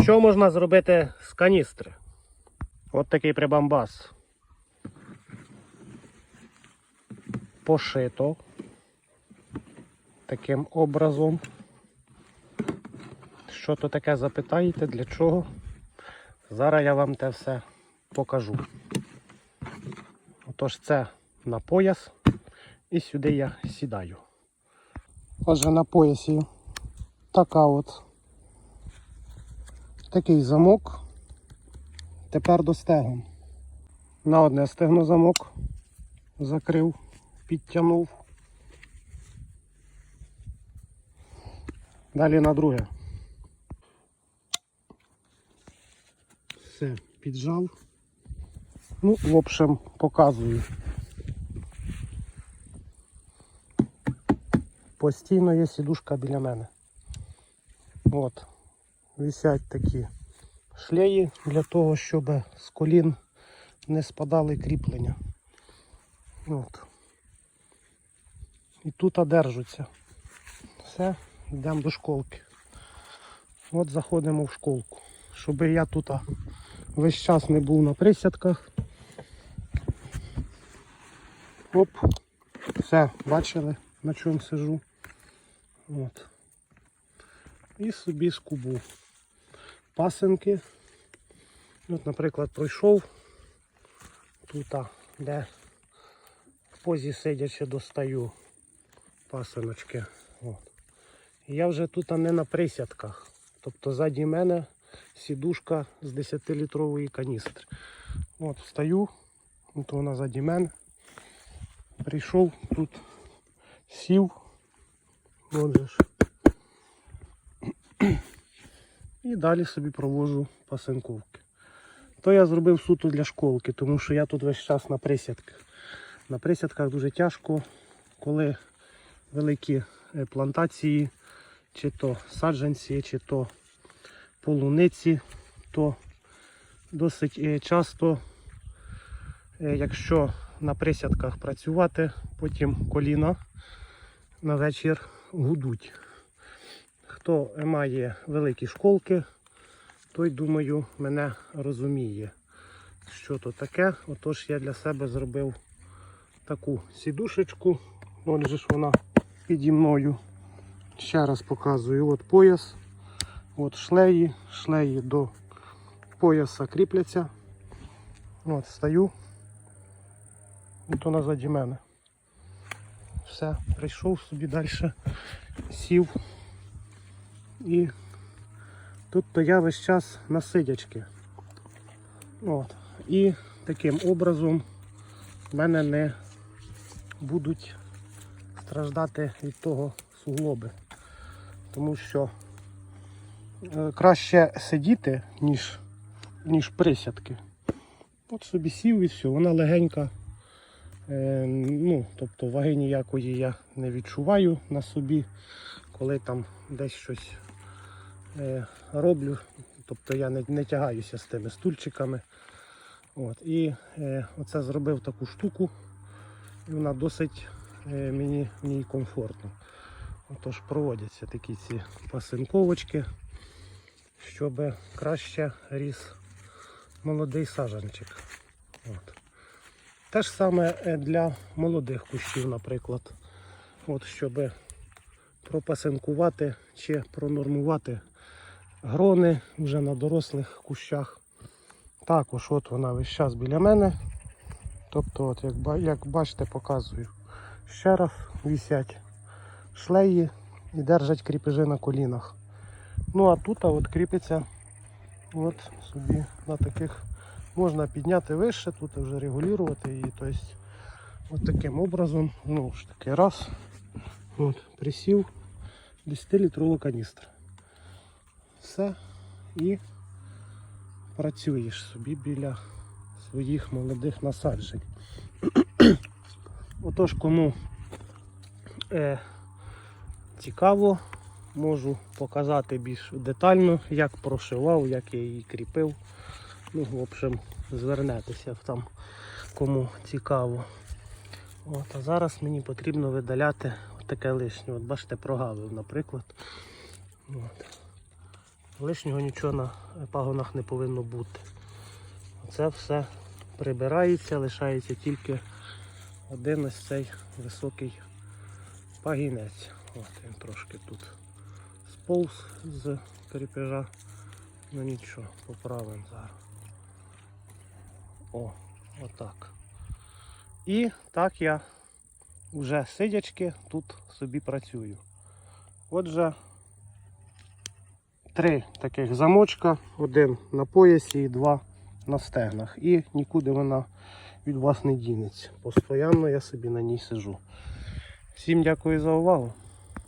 Що можна зробити з каністри? От такий прибамбас. Пошито. Таким образом. Що то таке запитаєте, для чого? Зараз я вам те все покажу. Отож, це на пояс і сюди я сідаю. Отже, на поясі така от такий замок. Тепер до стегон. На одне стегно замок закрив, підтягнув. Далі на друге. Все, піджав. Ну, в общем, показую. Постійно є сідушка біля мене. От. Висять такі шлеї для того, щоб з колін не спадали кріплення. От. І тут одержуться. Все, йдемо до школки. От заходимо в школку. Щоб я тут весь час не був на присядках. Оп. Все, бачили, на чому сижу. От. І собі скубу. Пасенки. От, наприклад, пройшов тут, де в позі сидячи достаю пасиночки. От. Я вже тут не на присядках. Тобто ззаді мене сідушка з 10-літрової каністри. От, встаю, от вона ззаді мене. Прийшов тут, сів. От ж. І далі собі провожу пасинковки. То я зробив суто для школки, тому що я тут весь час на присядках. На присядках дуже тяжко, коли великі е, плантації, чи то саджанці, чи то полуниці, то досить е, часто, е, якщо на присядках працювати, потім коліна на вечір гудуть. Хто має великі школки, той, думаю, мене розуміє, що то таке. Отож я для себе зробив таку сідушечку. Ось же ж вона піді мною. Ще раз показую. От пояс, от шлеї, шлеї до пояса кріпляться. От стою. От вона заді мене. Все, прийшов собі далі, сів. І тут то я весь час на сидячки. От. І таким образом в мене не будуть страждати від того суглоби. Тому що е, краще сидіти, ніж, ніж присядки. От собі сів і все, вона легенька. Е, ну, тобто ваги ніякої я не відчуваю на собі, коли там десь щось роблю. Тобто я не, не тягаюся з тими стульчиками. От, і е, оце зробив таку штуку, і вона досить е, мені в комфортно. Отож проводяться такі ці пасинковочки, щоб краще ріс молодий саджанчик. От. Те ж саме е, для молодих кущів, наприклад. От, щоб пропасинкувати чи пронормувати грони вже на дорослих кущах. Також от вона весь час біля мене. Тобто, от, як, як бачите, показую. Ще раз висять шлеї і держать кріпежі на колінах. Ну а тут от кріпиться от собі на таких можна підняти вище, тут вже регулювати її. Тобто, от таким образом, ну ж таки, раз, от, присів 10-літрова каністра. Все і працюєш собі біля своїх молодих насаджень. Отож, кому е, цікаво, можу показати більш детально, як прошивав, як я її кріпив. Ну, в общем, звернетеся там, кому цікаво. От, а зараз мені потрібно видаляти таке лишнє. От бачите, прогавив, наприклад. От. Лишнього нічого на пагонах не повинно бути. Це все прибирається, лишається тільки один ось цей високий пагінець. От він трошки тут сповз з кріпежа. Ну нічого, поправимо зараз. О, отак. І так я вже сидячки тут собі працюю. Отже, три таких замочка, один на поясі і два на стегнах. І нікуди вона від вас не дінеться. Постоянно я собі на ній сижу. Всім дякую за увагу.